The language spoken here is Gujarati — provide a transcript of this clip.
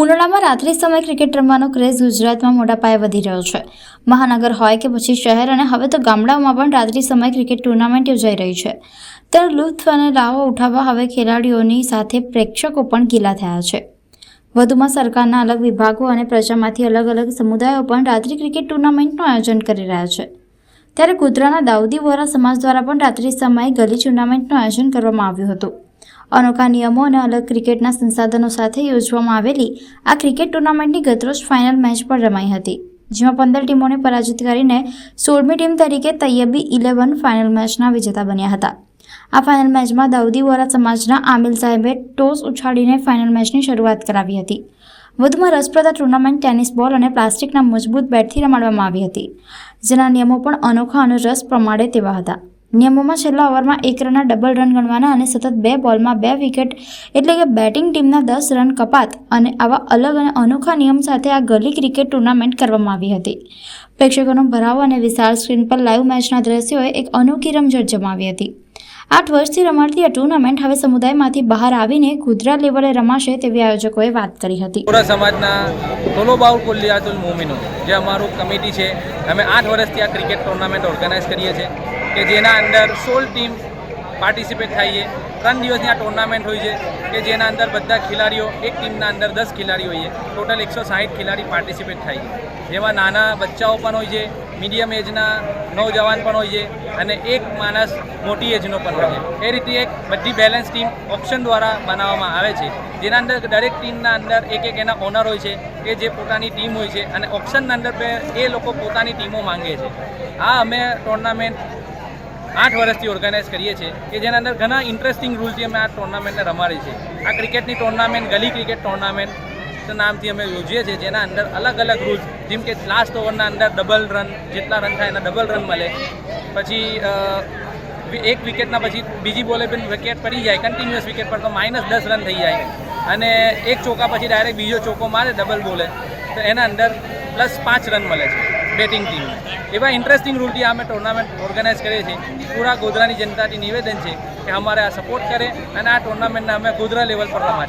ઉનાળામાં રાત્રિ સમય ક્રિકેટ રમવાનો ક્રેઝ ગુજરાતમાં મોટા પાયે વધી રહ્યો છે. મહાનગર હોય કે પછી શહેર અને હવે તો ગામડાઓમાં પણ રાત્રિ સમય ક્રિકેટ ટુર્નામેન્ટ યોજાઈ રહી છે. ત્યારે લુત્ફ અને લાહો ઉઠાવવા હવે ખેલાડીઓની સાથે પ્રેક્ષકો પણ ગીલા થયા છે. વધુમાં સરકારના અલગ વિભાગો અને પ્રજામાંથી અલગ અલગ સમુદાયો પણ રાત્રિ ક્રિકેટ ટુર્નામેન્ટનું આયોજન કરી રહ્યા છે. ત્યારે ગોધરાના દાઉદી વોરા સમાજ દ્વારા પણ રાત્રિ સમયે ગલી ટુર્નામેન્ટનું આયોજન કરવામાં આવ્યું હતું. અનોખા નિયમો અને અલગ ક્રિકેટના સંસાધનો સાથે યોજવામાં આવેલી આ ક્રિકેટ ટુર્નામેન્ટની ગતરોજ ફાઇનલ મેચ પણ રમાઈ હતી, જેમાં પંદર ટીમોને પરાજિત કરીને સોળમી ટીમ તરીકે તૈયબી ઇલેવન ફાઇનલ મેચના વિજેતા બન્યા હતા. આ ફાઇનલ મેચમાં દાઉદી વોરા સમાજના આમિલ સાહેબે ટોસ ઉછાળીને ફાઇનલ મેચની શરૂઆત કરાવી હતી. વધુમાં રસપ્રદ ટુર્નામેન્ટ ટેનિસ બોલ અને પ્લાસ્ટિકના મજબૂત બેટથી રમાડવામાં આવી હતી, જેના નિયમો પણ અનોખા અને રસ પ્રમાણે તેવા હતા. નિયમોમાં છેલ્લા ઓવરમાં એક રનના ડબલ રન ગણવાના અને સતત બે બોલમાં બે વિકેટ એટલે કે બેટિંગ ટીમના દસ રન કપાત અને આવા અલગ અને અનોખા નિયમ સાથે આ ગલી ક્રિકેટ ટુર્નામેન્ટ કરવામાં આવી હતી. પ્રેક્ષકોનો ભરાવો અને વિશાળ સ્ક્રીન પર લાઈવ મેચના દ્રશ્યોએ એક અનોખી રમઝટ જમાવી હતી. આઠ વર્ષથી રમાડતી આ ટુર્નામેન્ટ હવે સમુદાયમાંથી બહાર આવીને ગુજરાત લેવલે રમાશે તેવી આયોજકોએ વાત કરી હતી. પૂરા સમાજના તોલો બાઉલ કુલ્લિયાતુલ મોમિનો, જે અમારું કમિટી છે, અમે આઠ વર્ષથી આ ક્રિકેટ ટુર્નામેન્ટ ઓર્ગેનાઇઝ કરીએ છીએ. કે જેના અંદર સોળ ટીમ પાર્ટિસિપેટ થાય છે. ત્રણ દિવસની આ ટુર્નામેન્ટ હોય છે કે જેના અંદર બધા ખેલાડીઓ, એક ટીમના અંદર દસ ખેલાડીઓ છે. ટોટલ એકસો સાહીઠ ખેલાડી પાર્ટિસિપેટ થાય છે. જેમાં નાના બચ્ચાઓ પણ હોય છે, મીડિયમ એજના નવજવાન પણ હોય છે અને એક માણસ મોટી એજનો પણ હોય છે. એ રીતે એક બધી બેલેન્સ ટીમ ઓપ્શન દ્વારા બનાવવામાં આવે છે. જેના અંદર દરેક ટીમના અંદર એક એક એના ઓનર હોય છે, કે જે પોતાની ટીમ હોય છે અને ઓપ્શનના અંદર એ લોકો પોતાની ટીમો માંગે છે. આ અમે ટુર્નામેન્ટ આઠ વર્ષથી ઓર્ગેનાઇઝ કરીએ છીએ કે જેના અંદર ઘણા ઇન્ટરેસ્ટિંગ રૂલથી અમે આ ટુર્નામેન્ટને રમાડી છે. આ ક્રિકેટની ટુર્નામેન્ટ ગલી ક્રિકેટ ટુર્નામેન્ટ નામથી અમે યોજીએ છીએ, જેના અંદર અલગ અલગ રૂલ્સ જેમ કે લાસ્ટ ઓવરના અંદર ડબલ રન જેટલા રન થાય એના ડબલ રન મળે. પછી એક વિકેટના પછી બીજી બોલે પણ વિકેટ પડી જાય કન્ટિન્યુઅસ વિકેટ પર તો માઇનસ દસ રન થઈ જાય. અને એક ચોકા પછી ડાયરેક્ટ બીજો ચોકો મારે ડબલ બોલે તો એના અંદર પ્લસ પાંચ રન મળે છે. Batting team. એવા ઇન્ટરેસ્ટિંગ રૂલથી અમે ટુર્નામેન્ટ ઓર્ગેનાઇઝ કરીએ છીએ. પૂરા ગોધરાની જનતાથી નિવેદન છે કે અમારે આ સપોર્ટ કરે અને આ ટુર્નામેન્ટને અમે ગોધરા લેવલ પર રમાડીએ.